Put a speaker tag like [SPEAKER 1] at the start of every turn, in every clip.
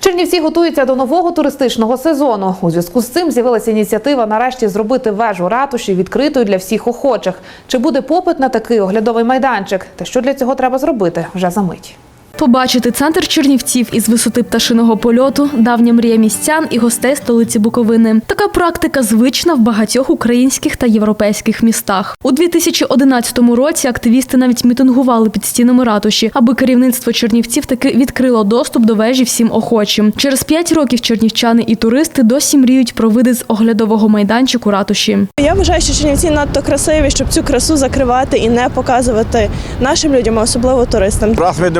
[SPEAKER 1] Чернівці готуються до нового туристичного сезону. У зв'язку з цим з'явилася ініціатива нарешті зробити вежу ратуші відкритою для всіх охочих. Чи буде попит на такий оглядовий майданчик? Та що для цього треба зробити вже за мить.
[SPEAKER 2] Побачити центр Чернівців із висоти пташиного польоту давня мрія містян і гостей столиці Буковини. Така практика звична в багатьох українських та європейських містах. У 2011 році активісти навіть мітингували під стінами ратуші, аби керівництво Чернівців таки відкрило доступ до вежі всім охочим. Через п'ять років чернівчани і туристи досі мріють про види з оглядового майданчику ратуші.
[SPEAKER 3] Я вважаю, що Чернівці надто красиві, щоб цю красу закривати і не показувати нашим людям, а особливо туристам.
[SPEAKER 4] Раз ми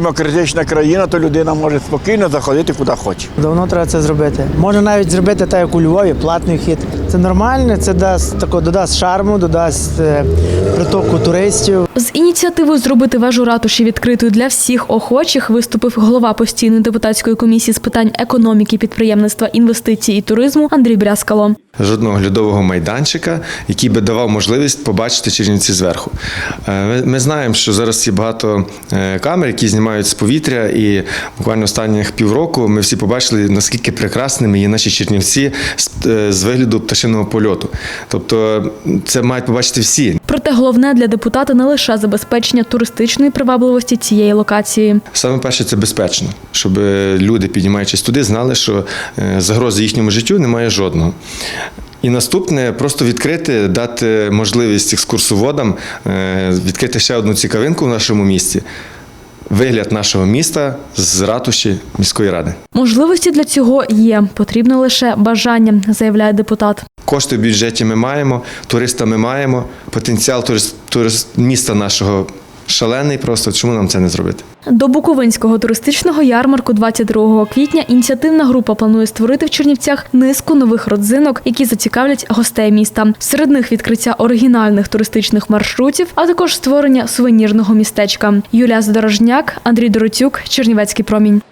[SPEAKER 4] демократична країна, то людина може спокійно заходити куди хоче.
[SPEAKER 5] Давно треба це зробити. Можна навіть зробити так, як у Львові, платний вхід. Це нормально, це дасть тако, додасть шарму, додасть е, притоку туристів.
[SPEAKER 2] З ініціативою зробити вежу ратуші відкритою для всіх охочих виступив голова постійної депутатської комісії з питань економіки, підприємництва, інвестицій і туризму Андрій Брязкало.
[SPEAKER 6] жодного глядового майданчика, який би давав можливість побачити Чернівці зверху. Е, Ми, знаємо, що зараз є багато е, камер, які знімають з повітря, і буквально останніх півроку ми всі побачили, наскільки прекрасними є наші Чернівці з, е, вигляду пташиного польоту. Тобто це мають побачити всі.
[SPEAKER 2] Проте головне для депутата не лише забезпечення туристичної привабливості цієї локації.
[SPEAKER 6] Саме перше це безпечно, щоб люди, піднімаючись туди, знали, що е, загрози їхньому життю немає жодного. І наступне просто відкрити, дати можливість екскурсоводам е, відкрити ще одну цікавинку в нашому місті. Вигляд нашого міста з ратуші міської ради.
[SPEAKER 2] Можливості для цього є. Потрібно лише бажання, заявляє депутат.
[SPEAKER 6] Кошти в бюджеті ми маємо, туриста ми маємо, потенціал турист, турист міста нашого шалений. Просто чому нам це не зробити?
[SPEAKER 2] До Буковинського туристичного ярмарку 22 квітня ініціативна група планує створити в Чернівцях низку нових родзинок, які зацікавлять гостей міста. Серед них відкриття оригінальних туристичних маршрутів, а також створення сувенірного містечка. Юлія Задорожняк, Андрій Доротюк, Чернівецький промінь.